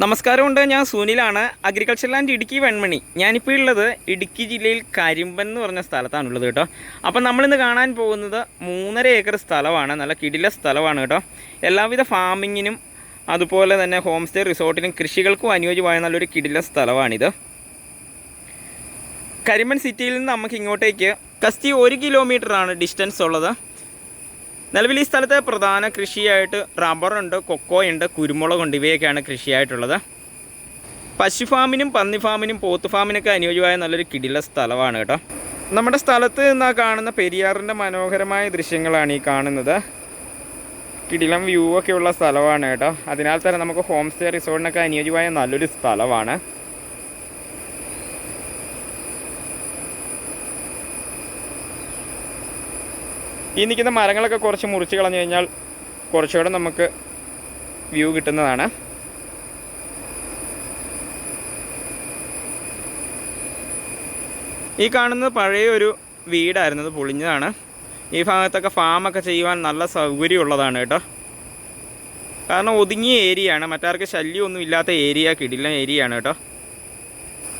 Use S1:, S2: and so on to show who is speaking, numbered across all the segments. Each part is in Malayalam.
S1: നമസ്കാരമുണ്ട് ഞാൻ സുനിലാണ്. Agriculture land Idukki Venmani. ഞാനിപ്പോൾ ഉള്ളത് ഇടുക്കി ജില്ലയിൽ കരിമ്പൻ എന്ന് പറഞ്ഞ സ്ഥലത്താണുള്ളത് കേട്ടോ. അപ്പം നമ്മളിന്ന് കാണാൻ പോകുന്നത് മൂന്നര ഏക്കർ സ്ഥലമാണ് നല്ല കിടില സ്ഥലമാണ് കേട്ടോ. എല്ലാവിധ ഫാമിങ്ങിനും അതുപോലെ തന്നെ ഹോം സ്റ്റേ റിസോർട്ടിനും കൃഷികൾക്കും അനുയോജ്യമായ നല്ലൊരു കിടില സ്ഥലമാണിത്. കരിമ്പൻ സിറ്റിയിൽ നിന്ന് നമുക്ക് ഇങ്ങോട്ടേക്ക് കസ്തി ഒരു കിലോമീറ്ററാണ് ഡിസ്റ്റൻസ് ഉള്ളത്. നിലവിൽ ഈ സ്ഥലത്തെ പ്രധാന കൃഷിയായിട്ട് റബ്ബറുണ്ട് കൊക്കോയുണ്ട് കുരുമുളകുണ്ട് ഇവയൊക്കെയാണ് കൃഷിയായിട്ടുള്ളത്. പശു ഫാമിനും പന്നി ഫാമിനും പോത്ത് ഫാമിനൊക്കെ അനുയോജ്യമായ നല്ലൊരു കിടില സ്ഥലമാണ് കേട്ടോ. നമ്മുടെ സ്ഥലത്ത് നിന്ന് കാണുന്ന പെരിയാറിന്റെ മനോഹരമായ ദൃശ്യങ്ങളാണ് ഈ കാണുന്നത്. കിടിലം വ്യൂ ഒക്കെ ഉള്ള സ്ഥലമാണ് കേട്ടോ. അതിനാൽ തന്നെ നമുക്ക് ഹോം സ്റ്റേ റിസോർട്ടിനൊക്കെ അനുയോജ്യമായ നല്ലൊരു സ്ഥലമാണ്. ഈ നിൽക്കുന്ന മരങ്ങളൊക്കെ കുറച്ച് മുറിച്ച് കളഞ്ഞു കഴിഞ്ഞാൽ കുറച്ചുകൂടെ നമുക്ക് വ്യൂ കിട്ടുന്നതാണ്. ഈ കാണുന്നത് പഴയ ഒരു വീടായിരുന്നു. പൊളിഞ്ഞതാണ്. ഈ ഭാഗത്തൊക്കെ ഫാമൊക്കെ ചെയ്യുവാൻ നല്ല സൗകര്യമുള്ളതാണ് കേട്ടോ. കാരണം ഒതുങ്ങിയ ഏരിയയാണ് മറ്റാർക്ക് ശല്യമൊന്നും ഇല്ലാത്ത ഏരിയ കിടിലൻ ഏരിയയാണ് കേട്ടോ.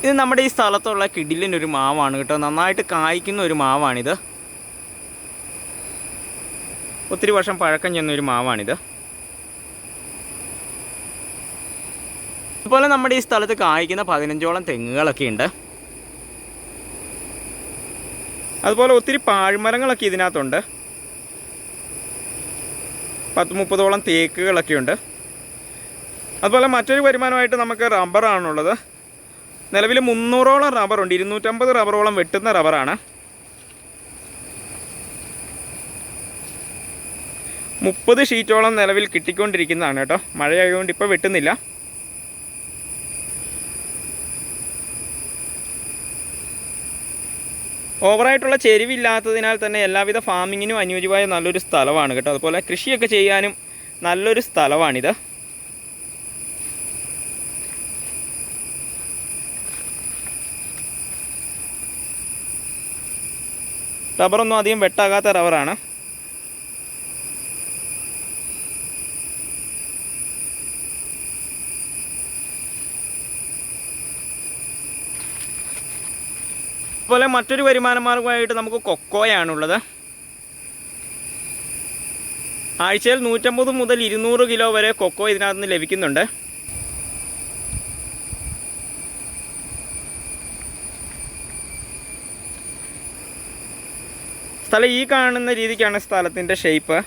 S1: ഇത് നമ്മുടെ ഈ സ്ഥലത്തുള്ള കിടിലിനൊരു മാവാണ് കേട്ടോ. നന്നായിട്ട് കായ്ക്കുന്ന ഒരു മാവാണിത്. ഒത്തിരി വർഷം പഴക്കം ചെന്ന ഒരു മാവാണിത്. അതുപോലെ നമ്മുടെ ഈ സ്ഥലത്ത് കായ്ക്കുന്ന പതിനഞ്ചോളം തെങ്ങുകളൊക്കെ ഉണ്ട്. അതുപോലെ ഒത്തിരി പാഴ്മരങ്ങളൊക്കെ ഇതിനകത്തുണ്ട്. പത്ത് മുപ്പതോളം തേക്കുകളൊക്കെ ഉണ്ട്. അതുപോലെ മറ്റൊരു വരുമാനമായിട്ട് നമുക്ക് റബ്ബറാണുള്ളത്. നിലവിൽ മുന്നൂറോളം റബ്ബറുണ്ട്. ഇരുന്നൂറ്റമ്പത് റബ്ബറോളം വെട്ടുന്ന റബ്ബറാണ്. മുപ്പത് ഷീറ്റോളം നിലവിൽ കിട്ടിക്കൊണ്ടിരിക്കുന്നതാണ് കേട്ടോ. മഴയായതുകൊണ്ട് ഇപ്പോൾ വെട്ടുന്നില്ല. ഓവറായിട്ടുള്ള ചെരിവില്ലാത്തതിനാൽ തന്നെ എല്ലാവിധ ഫാമിങ്ങിനും അനുയോജ്യമായ നല്ലൊരു സ്ഥലമാണ് കേട്ടോ. അതുപോലെ കൃഷിയൊക്കെ ചെയ്യാനും നല്ലൊരു സ്ഥലമാണിത്. റബ്ബറൊന്നും അധികം വെട്ടാകാത്ത റബ്ബറാണ്. അതുപോലെ മറ്റൊരു വരുമാന മാർഗമായിട്ട് നമുക്ക് കൊക്കോയാണുള്ളത്. ആഴ്ചയിൽ നൂറ്റമ്പത് മുതൽ ഇരുന്നൂറ് കിലോ വരെ കൊക്കോ ഇതിനകത്ത് നിന്ന് ലഭിക്കുന്നുണ്ട്. സ്ഥലം ഈ കാണുന്ന രീതിക്കാണ് സ്ഥലത്തിന്റെ ഷേപ്പ്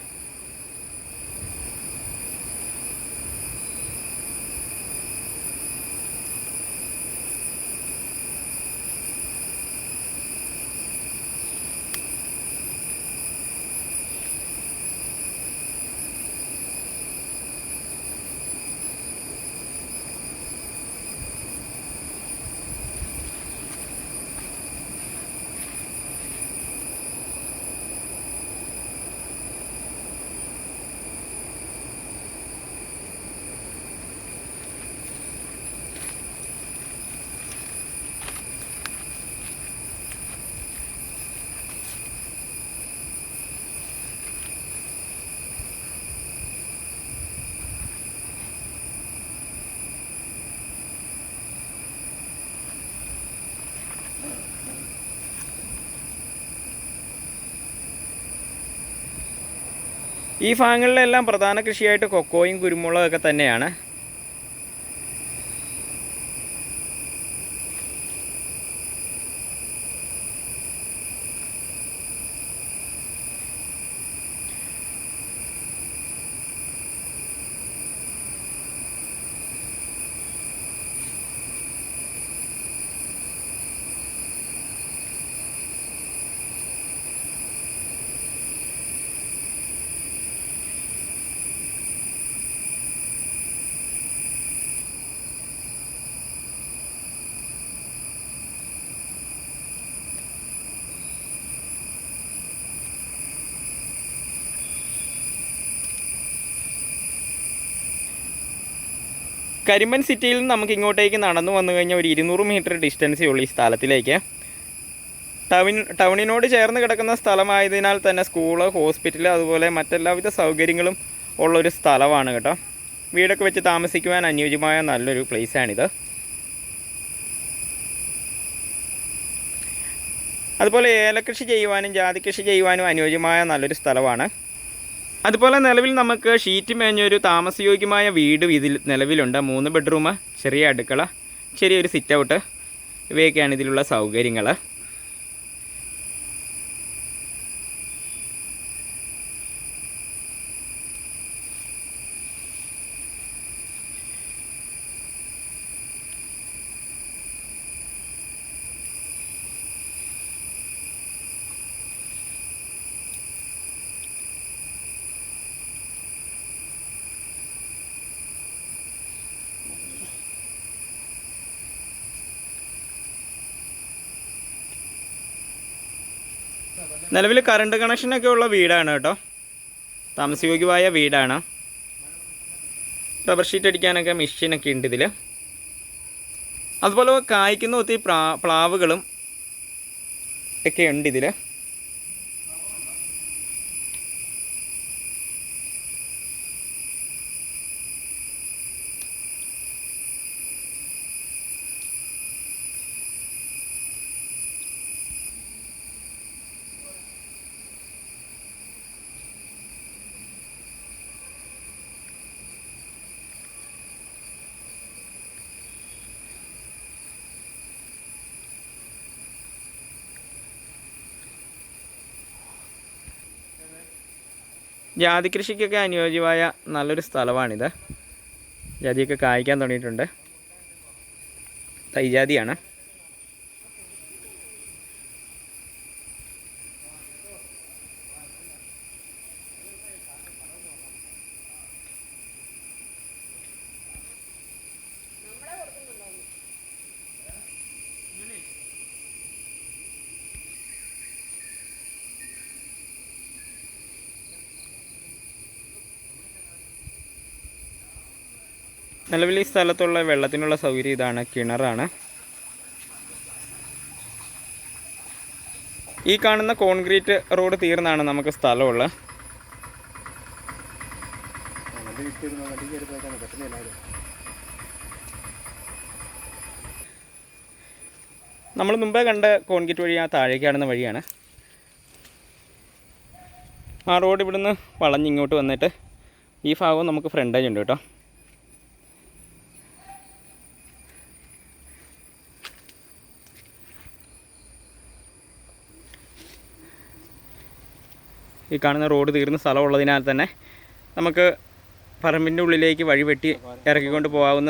S1: ഈ ഭാഗങ്ങളിലെല്ലാം പ്രധാന കൃഷിയായിട്ട് കൊക്കോയും കുരുമുളകൊക്കെ തന്നെയാണ്. കരിമ്പൻ സിറ്റിയിൽ നിന്ന് നമുക്ക് ഇങ്ങോട്ടേക്ക് നടന്നു വന്നു കഴിഞ്ഞാൽ ഒരു ഇരുന്നൂറ് മീറ്റർ ഡിസ്റ്റൻസേ ഉള്ളൂ ഈ സ്ഥലത്തിലേക്ക്. ടൗൺ ടൗണിനോട് ചേർന്ന് കിടക്കുന്ന സ്ഥലമായതിനാൽ തന്നെ സ്കൂൾ ഹോസ്പിറ്റൽ അതുപോലെ മറ്റെല്ലാവിധ സൗകര്യങ്ങളും ഉള്ളൊരു സ്ഥലമാണ് കേട്ടോ. വീടൊക്കെ വെച്ച് താമസിക്കുവാൻ അനുയോജ്യമായ നല്ലൊരു പ്ലേസാണിത്. അതുപോലെ ഏലകൃഷി ചെയ്യുവാനും ജാതി കൃഷി ചെയ്യുവാനും അനുയോജ്യമായ നല്ലൊരു സ്ഥലമാണ്. അതുപോലെ നിലവിൽ നമുക്ക് ഷീറ്റ് മേഞ്ഞൊരു താമസയോഗ്യമായ വീടും ഇതിൽ നിലവിലുണ്ട്. മൂന്ന് ബെഡ്റൂം ചെറിയ അടുക്കള ചെറിയൊരു സിറ്റ് ഔട്ട് ഇവയൊക്കെയാണ് ഇതിലുള്ള സൗകര്യങ്ങൾ നിലവിൽ കറണ്ട് കണക്ഷനൊക്കെ ഉള്ള വീടാണ് കേട്ടോ. താമസയോഗ്യമായ വീടാണ്. റബ്ബർ ഷീറ്റ് അടിക്കാനൊക്കെ മെഷീനൊക്കെ ഉണ്ട് ഇതിൽ അതുപോലെ കായ്ക്കുന്ന ഒത്തിരി പ്ലാ പ്ലാവുകളും ഒക്കെ ഉണ്ട് ഇതിൽ ജാതി കൃഷിക്കൊക്കെ അനുയോജ്യമായ നല്ലൊരു സ്ഥലമാണിത്. ജാതിയൊക്കെ കായ്ക്കാൻ തുടങ്ങിയിട്ടുണ്ട്. തൈജാതിയാണ്. നിലവിൽ ഈ സ്ഥലത്തുള്ള വെള്ളത്തിനുള്ള സൗകര്യം ഇതാണ് കിണറാണ്. ഈ കാണുന്ന കോൺക്രീറ്റ് റോഡ് തീർന്നാണ് നമുക്ക് സ്ഥലമുള്ളത്. നമ്മൾ മുമ്പേ കണ്ട കോൺക്രീറ്റ് വഴി ആ താഴേക്ക് കാണുന്ന വഴിയാണ്. ആ റോഡ് ഇവിടുന്ന് വളഞ്ഞിങ്ങോട്ട് വന്നിട്ട് ഈ ഭാഗവും നമുക്ക് ഫ്രണ്ടേജ് ഉണ്ട് കേട്ടോ. ഈ കാണുന്ന റോഡ് തീർന്ന സ്ഥലമുള്ളതിനാൽ തന്നെ നമുക്ക് പറമ്പിന്റെ ഉള്ളിലേക്ക് വഴി വെട്ടി ഇറക്കിക്കൊണ്ട്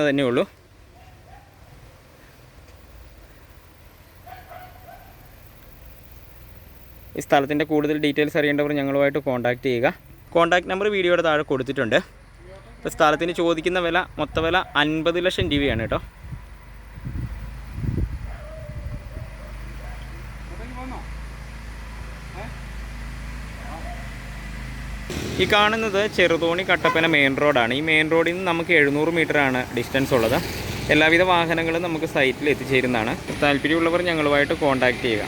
S1: തന്നെ ഉള്ളൂ. ഈ സ്ഥലത്തിന്റെ കൂടുതൽ ഡീറ്റെയിൽസ് അറിയേണ്ടവർ ഞങ്ങളുമായിട്ട് കോൺടാക്റ്റ് ചെയ്യുക. കോൺടാക്ട് നമ്പർ വീഡിയോയുടെ താഴെ കൊടുത്തിട്ടുണ്ട്. ഇപ്പോൾ സ്ഥലത്തിന് ചോദിക്കുന്ന വില മൊത്തവില അൻപത് ലക്ഷം രൂപയാണ് കേട്ടോ. ഈ കാണുന്നത് ചെറുതോണി കട്ടപ്പന മെയിൻ റോഡാണ് ഈ മെയിൻ റോഡിൽ നിന്ന് നമുക്ക് എഴുന്നൂറ് ആണ് ഡിസ്റ്റൻസ് ഉള്ളത്. എല്ലാവിധ വാഹനങ്ങളും നമുക്ക് സൈറ്റിൽ എത്തിച്ചേരുന്നതാണ്. താല്പര്യമുള്ളവർ ഞങ്ങളുമായിട്ട് കോൺടാക്റ്റ് ചെയ്യുക.